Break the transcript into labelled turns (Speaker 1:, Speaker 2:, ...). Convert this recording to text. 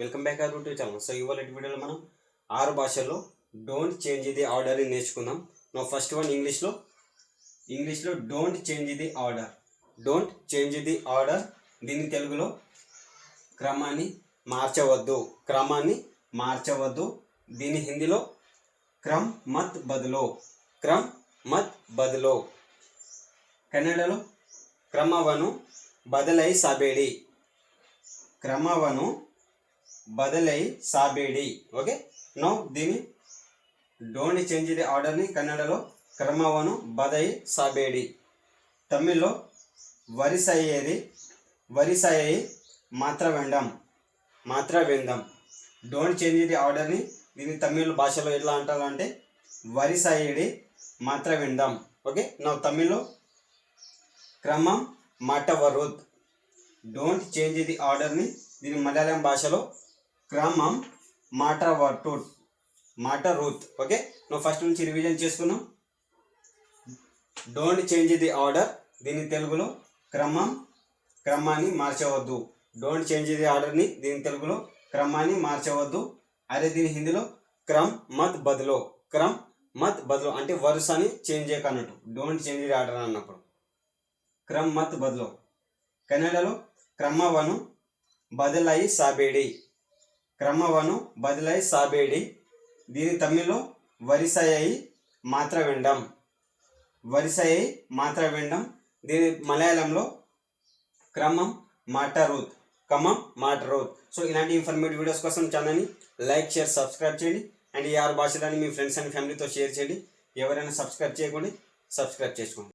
Speaker 1: Welcome back our YouTube channel so ఇవాళ వీడియోలో మనం ఆరు భాషల్లో డోంట్ చేంజ్ ది ఆర్డర్ అని నేర్చుకుందాం. నా ఫస్ట్ వన్ ఇంగ్లీష్లో ఇంగ్లీష్లో don't change the order don't change the order దీని తెలుగులో క్రమాన్ని మార్చవద్దు. క్రమాన్ని మార్చవద్దు. దీని హిందీలో క్రమ్ మత్ బదులో. క్రమ్ మత్ బదులో. కన్నడలో క్రమవను బదలై సాబేడి. క్రమవను బదలై సాబేడి. ఓకే? నో దీని డోంట్ చేంజ్ ది ఆర్డర్ని కన్నడలో క్రమవను బదై సాబేడి. తమిళ్ళో వరిసయ్యేది వరిసయ్యి మాత్ర వెండం మాత్ర వెందం డోంట్ చేంజ్ ది ఆర్డర్ని దీన్ని తమిళ్ భాషలో ఎట్లా అంటారు అంటే వరిసయ్యడి మాత్ర విందాం ఓకే? నా తమిళ్ళో క్రమం మాట వరుద్ డోంట్ చేంజ్ ది ఆర్డర్ని దీని మలయాళం భాషలో క్రమం మాట వటుట్ మాట రూత్. ఓకే? నువ్వు ఫస్ట్ నుంచి రివిజన్ చేసుకున్నాం డోంట్ చేంజ్ ది ఆర్డర్ దీని తెలుగులో క్రమం క్రమాన్ని మార్చవద్దు. డోంట్ చేంజ్ ది ఆర్డర్ని దీని తెలుగులో క్రమాన్ని మార్చవద్దు. అదే దీని హిందీలో క్రమ్ మత్ బదులో. క్రమ్ మత్ బదులో. అంటే వరుసని చేంజ్ చేయకన్నట్టు. డోంట్ చేంజ్ ది ఆర్డర్ అన్నప్పుడు. క్రమ్ మత్ బదులో. కన్నడలో క్రమవను బదలై సాబేడి. క్రమవను బదులై సాబేడి. దీని తమిళ్ళో వరిసయ్యి మాత్ర విండం వరిసయ్యి మాత్ర విండం దీని మలయాళంలో క్రమం మాట రూత్ మాటరూత్. మాట రూత్ సో ఇలాంటి ఇన్ఫర్మేటివ్ వీడియోస్ కోసం ఛానల్ని లైక్ షేర్ సబ్స్క్రైబ్ చేయండి. అండ్ ఈ ఆరు భాషలని మీ ఫ్రెండ్స్ అండ్ ఫ్యామిలీతో షేర్ చేయండి. ఎవరైనా సబ్స్క్రైబ్ చేయకండి సబ్స్క్రైబ్ చేసుకోండి.